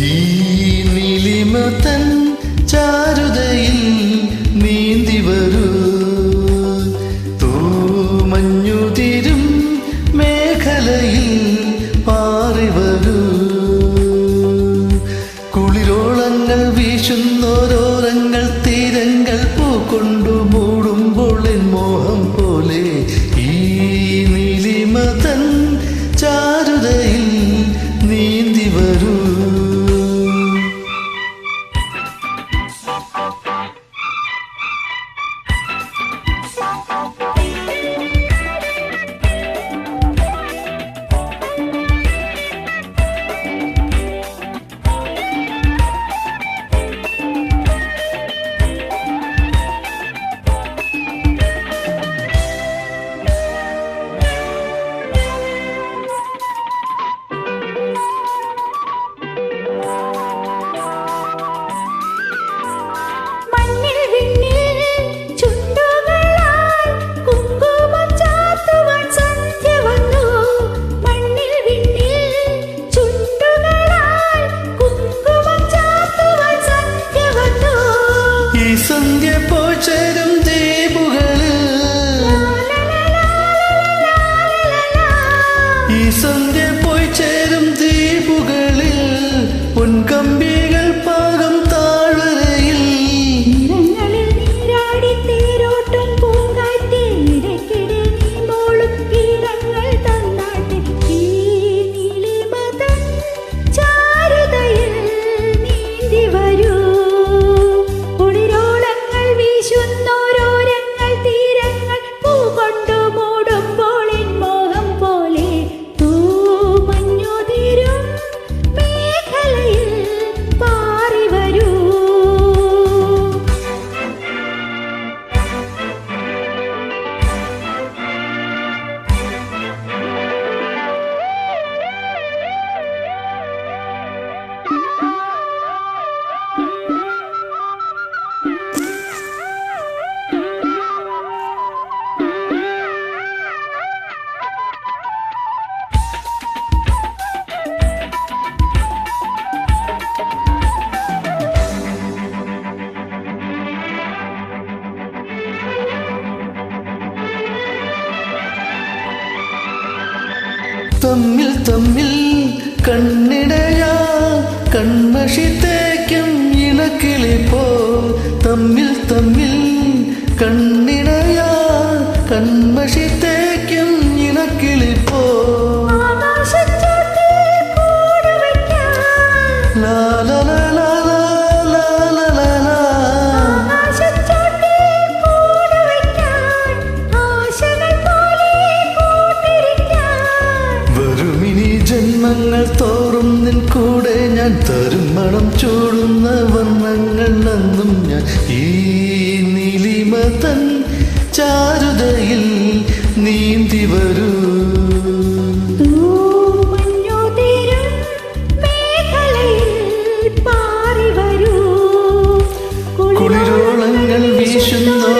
ഈ നീലിമതൻ ചാരുതയിൽ നീന്തി തൂമഞ്ഞുതിരും മേഖലയിൽ പാറി വരൂ. കുളിരോളങ്ങൾ വീശുന്നോരോരങ്ങൾ തീരങ്ങൾ പൂക്കൊണ്ടു 你身边。തമ്മിൽ തമ്മിൽ കണ്ണിടയാ കൺമഷി തേക്കും ഇണക്കിളിപ്പോ തമ്മിൽ തമ്മിൽ കണ്ണിടയാ കൺമഷി തരും മണം ചൂടുന്ന വർണങ്ങൾ നന്നും ഞാൻ. ഈ നീലിമതൻ ചാരുതയിൽ നീന്തി വരൂ. കുളിരോളങ്ങൾ വീശുന്ന